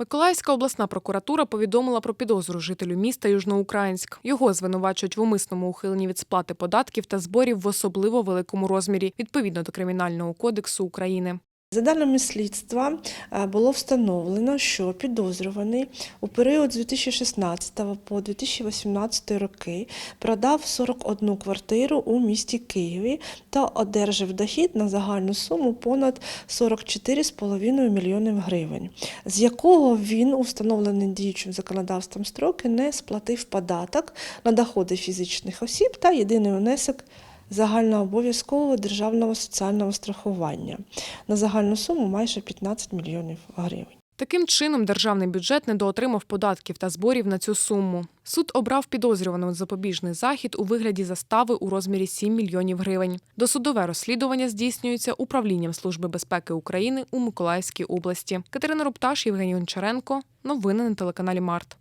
Миколаївська обласна прокуратура повідомила про підозру жителю міста Южноукраїнськ. Його звинувачують в умисному ухиленні від сплати податків та зборів в особливо великому розмірі відповідно до Кримінального кодексу України. За даними слідства, е, було встановлено, що підозрюваний у період з 2016 по 2018 роки продав 41 квартиру у місті Києві та одержав дохід на загальну суму понад 44,5 мільйонів гривень, з якого він у встановлений діючим законодавством строки не сплатив податок на доходи фізичних осіб та єдиний внесок загальнообов'язкового державного соціального страхування на загальну суму майже 15 мільйонів гривень. Таким чином, державний бюджет недоотримав податків та зборів на цю суму. Суд обрав підозрюваного запобіжний захід у вигляді застави у розмірі 7 мільйонів гривень. Досудове розслідування здійснюється управлінням Служби безпеки України у Миколаївській області. Катерина Рупташ, Євгеній Гончаренко. Новини на телеканалі Март.